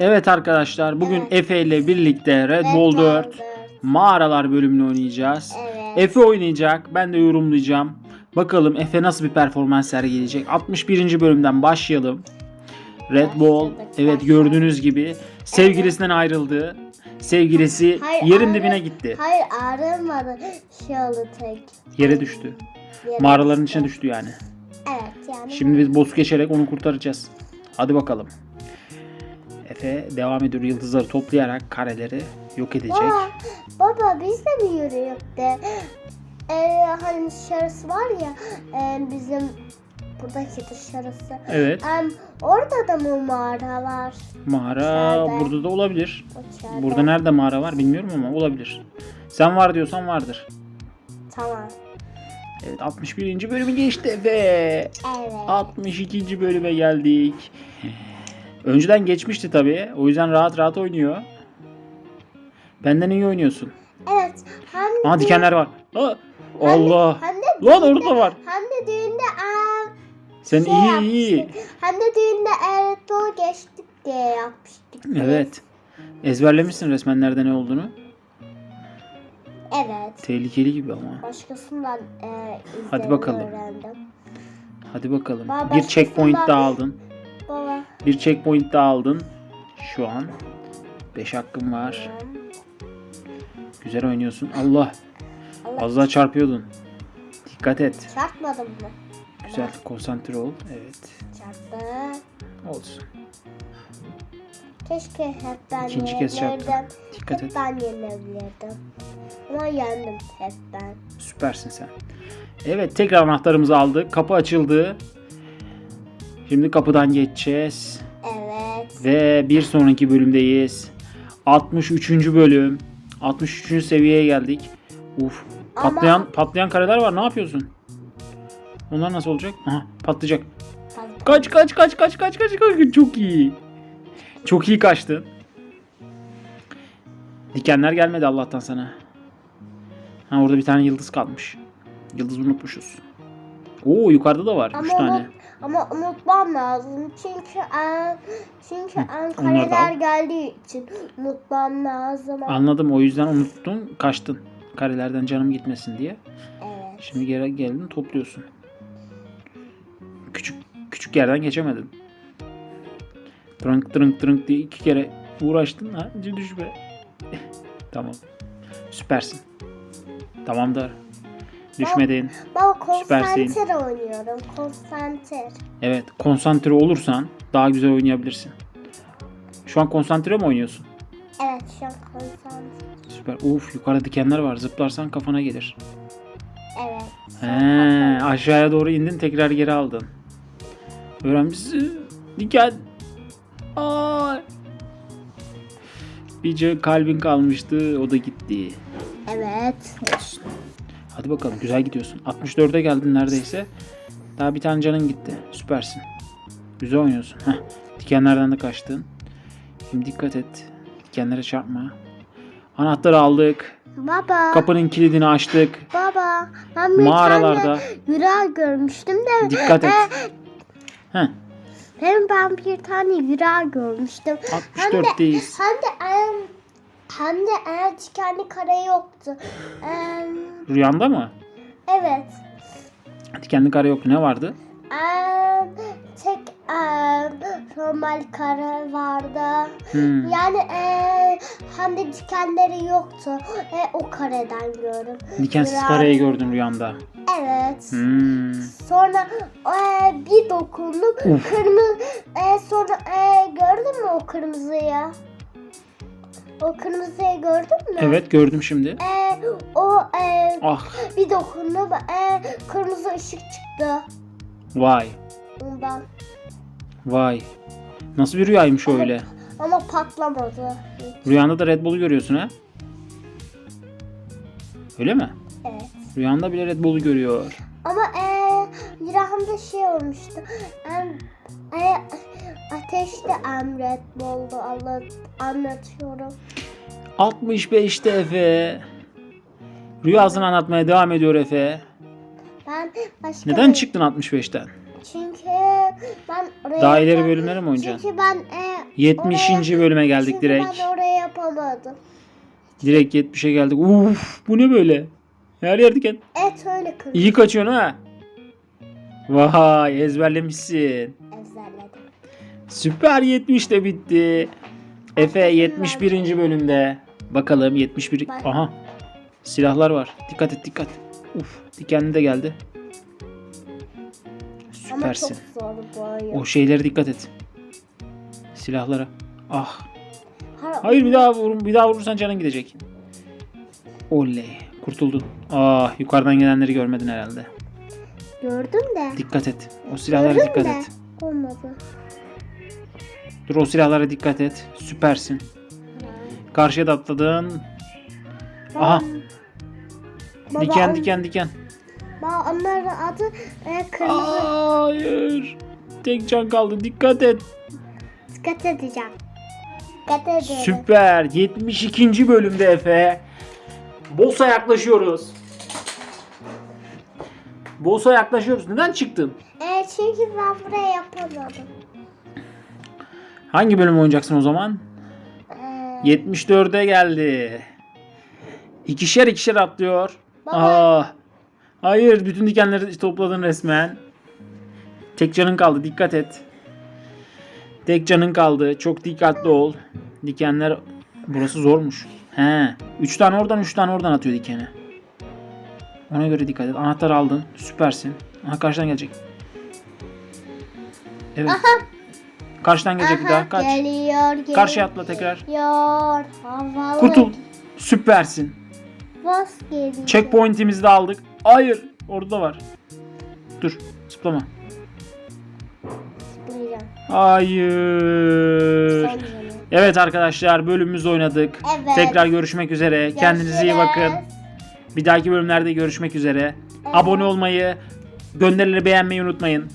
Evet arkadaşlar bugün. Efe ile birlikte Red Bull Bull 4 dört. mağaralar bölümünü oynayacağız. Evet. Efe oynayacak ben de yorumlayacağım. Bakalım Efe nasıl bir performans sergileyecek. 61. bölümden başlayalım. Red Bull evet gördüğünüz gibi sevgilisinden ayrıldı. Sevgilisi Hayır, yerin ağrı- dibine gitti. Hayır ağrımadı. Şey oldu tek. Yere düştü. Yere Mağaraların düştü. içine düştü yani. Evet yani. Şimdi biz boss geçerek onu kurtaracağız. Hadi bakalım. Efe devam ediyor yıldızları toplayarak kareleri yok edecek. Baba, baba biz de mi yürüyoruz de? Ee, hani dışarısı var ya e, bizim buradaki dışarısı. Evet. Em, orada da mı mağara var? Mağara İçeride. burada da olabilir. İçeride. Burada nerede mağara var bilmiyorum ama olabilir. Sen var diyorsan vardır. Tamam. Evet 61. bölümü geçti Efe. Evet. 62. bölüme geldik. Önceden geçmişti tabii. O yüzden rahat rahat oynuyor. Benden iyi oynuyorsun. Evet. Aa de- dikenler var. Aa, Allah. Hem de Lan orada var. Hem de düğünde Sen şey iyi iyi. yapmıştık. Hem de düğünde Ertuğ geçtik diye yapmıştık. biz. Evet. Ezberlemişsin resmen nerede ne olduğunu. Evet. Tehlikeli gibi ama. Başkasından e, Hadi bakalım. öğrendim. Hadi bakalım. Bir checkpoint başkasından- daha aldın. Baba. Bir checkpoint daha aldın. Şu an 5 hakkın var. Güzel oynuyorsun. Allah. Allah Az daha çarpıyordun. Dikkat et. çarpmadım mı? Güzel. Konsantre ol. Evet. Çarptı. Olsun. Keşke hep ben İkinci kez çarptın. Dikkat Hep et. ben yenebilirdim. Ama yendim hep ben. Süpersin sen. Evet tekrar anahtarımızı aldık. Kapı açıldı. Şimdi kapıdan geçeceğiz. Evet. Ve bir sonraki bölümdeyiz. 63. bölüm. 63. seviyeye geldik. Uf. Ama- Patlayan patlayan kareler var. Ne yapıyorsun? Onlar nasıl olacak? Aha patlayacak. Fazla- Kaç kaç kaç kaç kaç kaç kaç. Çok iyi. Çok iyi kaçtın. Dikenler gelmedi Allah'tan sana. Ha orada bir tane yıldız kalmış. Yıldız unutmuşuz. Oo yukarıda da var. 3 Ama, tane. unut- ama unutmam lazım. Çünkü en, çünkü en kareler al. geldiği için unutmam lazım. Anladım o yüzden unuttun kaçtın. Karelerden canım gitmesin diye. Evet. Şimdi geri geldin topluyorsun. Küçük küçük yerden geçemedin. Trınk trınk trınk diye iki kere uğraştın ha düşme. tamam. Süpersin. Tamamdır. Düşmedin. Süpersin. konsantre oynuyorum. Konsantre. Evet konsantre olursan daha güzel oynayabilirsin. Şu an konsantre mi oynuyorsun? Evet şu an konsantre. Süper. Uf yukarıda dikenler var. Zıplarsan kafana gelir. Evet. He, aşağıya doğru indin tekrar geri aldın. Öğrenmişsin. Diken. Ay. Bir kalbin kalmıştı. O da gitti. Evet. Hadi bakalım güzel gidiyorsun. 64'e geldin neredeyse. Daha bir tane canın gitti. Süpersin. Güzel oynuyorsun. Heh. Dikenlerden de kaçtın. Şimdi dikkat et. Dikenlere çarpma. Anahtarı aldık. Baba. Kapının kilidini açtık. Baba. Ben bir Mağaralarda. tane görmüştüm de. Dikkat et. e, Heh. Hem ben bir tane yüreği görmüştüm. Hem de, 64'teyiz. hem de hem de eğer dikenli kare yoktu. Em, Rüyanda mı? evet. Dikenli kare yoktu. Ne vardı? Em, tek em, normal kare vardı. Hmm. Yani e, hem de dikenleri yoktu. E, o kareden gördüm. Dikensiz Yüreği- kareyi gördün rüyanda. Evet. Hmm. Sonra e, bir dokundum. Uf. Kırmızı e, sonra e, gördün mü o kırmızıyı? O kırmızıyı gördün mü? Evet gördüm şimdi. E, o e, Ah bir dokundum. E, kırmızı ışık çıktı vay ondan. vay. Nasıl bir rüyaymış o öyle? Ama patlamadı. hiç. Rüyanda da Red Bull'u görüyorsun ha? Öyle mi? Evet. Rüyanda bile Red Bull'u görüyor. Ama e, yüreğimde şey olmuştu. Em, e, ateşte emret oldu. Allah anlatıyorum. 65'te Efe. Rüyasını anlatmaya devam ediyor Efe. Ben başka Neden bir- çıktın 65'ten? Çünkü ben oraya Daha ileri bölümlere mi oynayacaksın? Çünkü ben e, 70. oraya- bölüme geldik çünkü direkt. ben oraya yapamadım. Direkt 70'e geldik. Uf bu ne böyle? Her yer diken. Et öyle kırmızı İyi kaçıyorsun ha. Vay ezberlemişsin. Süper 70 de bitti. Efe 71. bölümde. Bakalım 71. Bak. Aha. Silahlar var. Dikkat et dikkat. Uf dikenli de geldi. Süpersin. O şeylere dikkat et. Silahlara. Ah. Hayır bir daha vur, bir daha vurursan canın gidecek. Oley. Kurtuldun. Ah yukarıdan gelenleri görmedin herhalde. Gördüm de. Dikkat et. O silahlara Gördüm dikkat de. et. Olmadı. Dur o silahlara dikkat et. Süpersin. Karşıya da atladın. Aha. Baba, diken diken diken. Baba onların adı e, kırmızı. Hayır. Tek can kaldı. Dikkat et. Dikkat edeceğim. Dikkat ederim. Süper. 72. bölümde Efe. Boss'a yaklaşıyoruz. Boss'a yaklaşıyoruz. Neden çıktın? E, çünkü ben buraya yapamadım. Hangi bölüm oynayacaksın o zaman? E, 74'e geldi. İkişer ikişer atlıyor. Baba. Aa, hayır bütün dikenleri topladın resmen. Tek canın kaldı dikkat et. Tek canın kaldı. Çok dikkatli ol. Dikenler burası zormuş. He. 3 tane oradan 3 tane oradan atıyor dikeni. Ona göre dikkat et. Anahtar aldın. Süpersin. Aha karşıdan gelecek. Evet. Karşıdan gelecek bir aha, daha. Kaç. Geliyor, geliyor. Karşıya atla tekrar. Geliyor. Havalı. Kurtul. Süpersin. Bas geliyor. Checkpoint'imizi de aldık. Hayır. Orada da var. Dur. Zıplama. Zıplayacağım. Hayır. Evet arkadaşlar bölümümüzü oynadık. Evet. Tekrar görüşmek üzere. Kendinize iyi bakın. Görüşürüz. Bir dahaki bölümlerde görüşmek üzere. Abone olmayı, gönderileri beğenmeyi unutmayın.